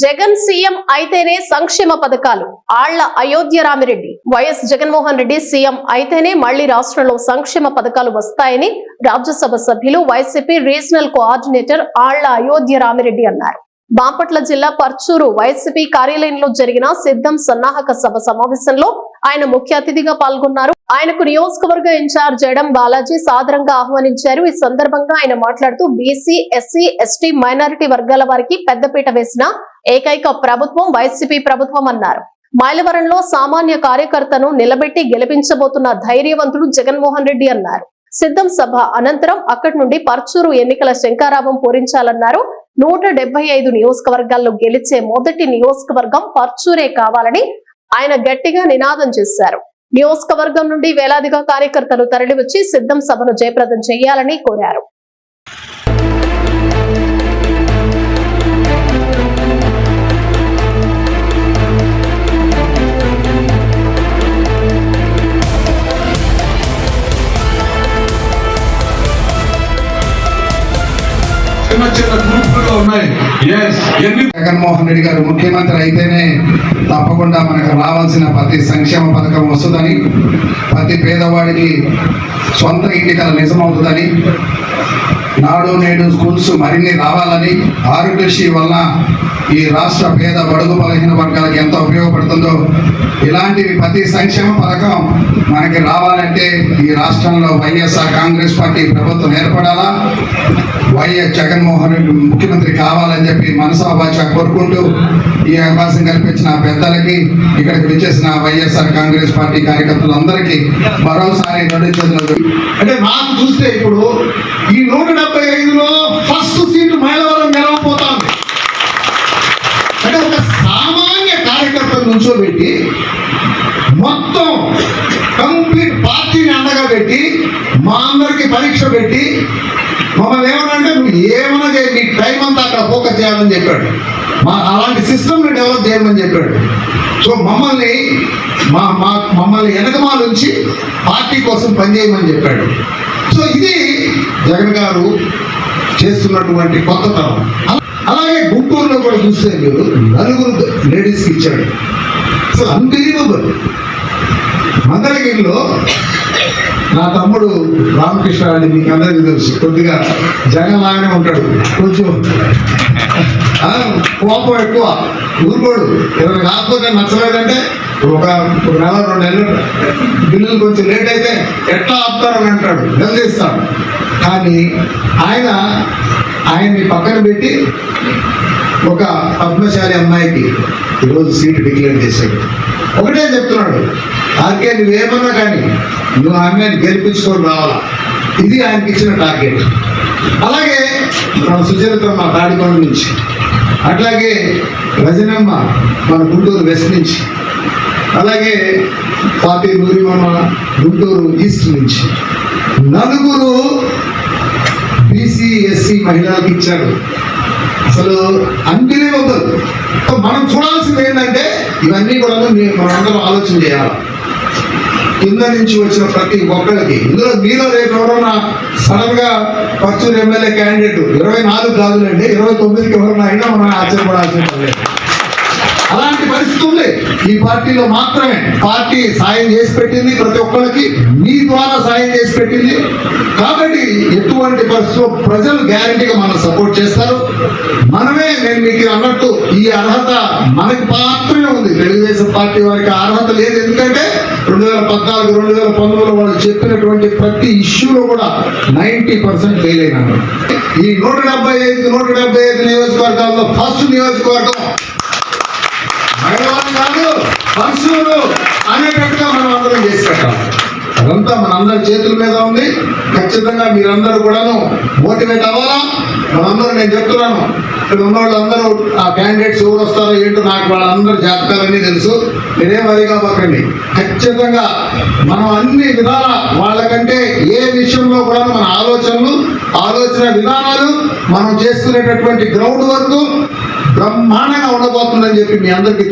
Jagan CM అయితేనే సంక్షేమ పథకాలు. ఆళ్ళ అయోధ్య రామిరెడ్డి. వైఎస్ జగన్మోహన్ రెడ్డి సీఎం అయితేనే మళ్ళీ రాష్ట్రంలో సంక్షేమ పథకాలు వస్తాయని రాజ్యసభ సభ్యులు వైసీపీ రీజనల్ కోఆర్డినేటర్ ఆళ్ళ అయోధ్య రామిరెడ్డి అన్నారు. బాపట్ల జిల్లా పర్చూరు వైసీపీ కార్యాలయంలో జరిగిన సిద్ధం సన్నాహక సభ సమావేశంలో ఆయన ముఖ్య అతిథిగా పాల్గొన్నారు. ఆయనకు నియోజకవర్గ ఇన్ఛార్జ్ జడం బాలాజీ సాదరంగా ఆహ్వానించారు. ఈ సందర్భంగా ఆయన మాట్లాడుతూ బీసీ ఎస్సీ ఎస్టీ మైనారిటీ వర్గాల వారికి పెద్దపీట వేసిన ఏకైక ప్రభుత్వం వైసీపీ ప్రభుత్వం అన్నారు. మైలవరంలో సామాన్య కార్యకర్తను నిలబెట్టి గెలిపించబోతున్న ధైర్యవంతుడు జగన్మోహన్ రెడ్డి అన్నారు. సిద్ధం సభ అనంతరం అక్కడి నుండి పర్చూరు ఎన్నికల శంకారావం పూరించాలన్నారు. నూట డెబ్బై ఐదు నియోజకవర్గాల్లో గెలిచే మొదటి నియోజకవర్గం పర్చూరే కావాలని ఆయన గట్టిగా నినాదం చేశారు. నియోజకవర్గం నుండి వేలాదిగా కార్యకర్తలు తరలివచ్చి సిద్ధం సభను జయప్రదం చేయాలని కోరారు. చిన్న చిన్న ఉన్నాయి. ఎస్ జగన్మోహన్ రెడ్డి గారు ముఖ్యమంత్రి అయితేనే తప్పకుండా మనకు రావాల్సిన ప్రతి సంక్షేమ పథకం వస్తుందని ప్రతి పేదవాడికి సొంత ఇంటి కల నిజమవుతుందని నాడు నేడు స్కూల్స్ మరిన్ని రావాలని ఆరోగ్యశ్రీ వలన ఈ రాష్ట్ర పేద బడుగు బలహీన వర్గాలకు ఎంత ఉపయోగపడుతుందో ఇలాంటివి ప్రతి సంక్షేమ పథకం మనకి రావాలంటే ఈ రాష్ట్రంలో వైఎస్ఆర్ కాంగ్రెస్ పార్టీ ప్రభుత్వం ఏర్పడాలా? వైఎస్ జగన్మోహన్ రెడ్డి ముఖ్యమంత్రి కావాలని చెప్పి మనసాభాష కోరుకుంటూ ఈ అవకాశం కల్పించిన పెద్దలకి ఇక్కడికి విచ్చేసిన వైఎస్ఆర్ కాంగ్రెస్ పార్టీ కార్యకర్తలందరికీ మరోసారి రెండు చేతులు. అంటే నాకు చూస్తే ఇప్పుడు ఈ నూట డెబ్బై ఐదులో ఫస్ట్ సీటు మైలవరం నుంచోబెట్టి మొత్తం కంప్లీట్ పార్టీని అండగా పెట్టి మా అందరికి పరీక్ష పెట్టి మమ్మల్ని ఏమనంటే నువ్వు ఏమన్నా చేయి నీ టైం అంతా అక్కడ ఫోకస్ చేయాలని చెప్పాడు. మా అలాంటి సిస్టమ్ని డెవలప్ చేయమని చెప్పాడు. సో మమ్మల్ని మా మా మమ్మల్ని వెనకమాల నుంచి పార్టీ కోసం పనిచేయమని చెప్పాడు. సో ఇది జగన్ గారు చేస్తున్నటువంటి కొత్త తరం. అలాగే గుంటూరులో కూడా చూస్తే మీరు నలుగురు లేడీస్కి ఇచ్చాడు. సో అన్బిలీవబుల్ మంగళగిరిలో నా తమ్ముడు రామకృష్ణ అని మీకు అందరికీ తెలుసు. కొద్దిగా జగన్ ఉంటాడు. కొంచెం కోపం ఎక్కువ. ఊరుకోడు. ఎవరు కాకపోతే నచ్చలేదంటే ఒక ఒక నెల రెండు నెలలు బిల్లులు కొంచెం లేట్ అయితే ఎట్లా ఆపుతారని అంటాడు. నిలదీస్తాడు కానీ ఆయన ఆయన్ని పక్కన పెట్టి ఒక పద్మశాలి అమ్మాయికి ఈరోజు సీటు డిక్లేర్ చేశాడు. ఒకటే చెప్తున్నాడు ఆర్కే నువ్వేమన్నా కానీ నువ్వు ఆ అమ్మాయిని గెలిపించుకొని రావాలా? ఇది ఆయనకి ఇచ్చిన టార్గెట్. అలాగే మన సుచరిత మా తాడికొండ నుంచి అట్లాగే రజనమ్మ మన గుంటూరు వెస్ట్ నుంచి అలాగే పాతి నూరిమమ్మ గుంటూరు ఈస్ట్ నుంచి. నలుగురు బీసీ ఎస్సీ మహిళలకు ఇచ్చారు అసలు అన్బిలీవబుల్ మనం చూడాల్సింది ఏంటంటే ఇవన్నీ కూడా మనందరం ఆలోచన చేయాలి. కింద నుంచి వచ్చిన ప్రతి ఒక్కరికి. ఇందులో మీలో రేపు ఎవరన్నా సడన్గా పచ్చూరు ఎమ్మెల్యే క్యాండిడేట్ ఇరవై నాలుగు కాదులండి ఇరవై తొమ్మిదికి ఎవరన్నా అయినా మనం ఆశ్చర్యపడాల్సిన అలాంటి పరిస్థితి ఉంది. ఈ పార్టీలో మాత్రమే పార్టీ సాయం చేసి పెట్టింది ప్రతి ఒక్కరికి. మీ ద్వారా సాయం చేసి పెట్టింది. కాబట్టి ఎటువంటి పరిస్థితుల్లో ప్రజలు గ్యారంటీగా మనం సపోర్ట్ చేస్తారు? మనమే నేను మీకు అన్నట్టు ఈ అర్హత మనకి మాత్రమే ఉంది. తెలుగుదేశం పార్టీ వారికి అర్హత లేదు. ఎందుకంటే రెండు వేల పద్నాలుగు రెండు వేల పంతొమ్మిదిలో వాళ్ళు చెప్పినటువంటి ప్రతి ఇష్యూలో కూడా నైంటీ పర్సెంట్ ఫెయిల్ అయినాను ఈ నూట డెబ్బై ఐదు నూట డెబ్బై ఐదు నియోజకవర్గాల్లో ఫస్ట్ నియోజకవర్గం మైలవరం కాదు పరశువులు అనేటట్టుగా మనం అందరం చేసి పెట్టాలి. అదంతా మనందరి చేతుల మీద ఉంది. ఖచ్చితంగా మీరందరూ కూడాను మోటివేట్ అవ్వాలా? మనందరూ నేను చెప్తున్నాను. ఇక్కడ ఉన్న వాళ్ళందరూ ఆ క్యాండిడేట్స్ ఎవరు వస్తారో ఏంటో నాకు వాళ్ళందరూ జాతకాలన్నీ తెలుసు. నేనేం వరిగా పోకండి ఖచ్చితంగా మనం అన్ని విధాల వాళ్ళకంటే ఏ విషయంలో కూడా మన ఆలోచనలు ఆలోచన విధానాలు మనం చేసుకునేటటువంటి గ్రౌండ్ వర్క్ బ్రహ్మాండంగా ఉండబోతుందని చెప్పి మీ అందరికీ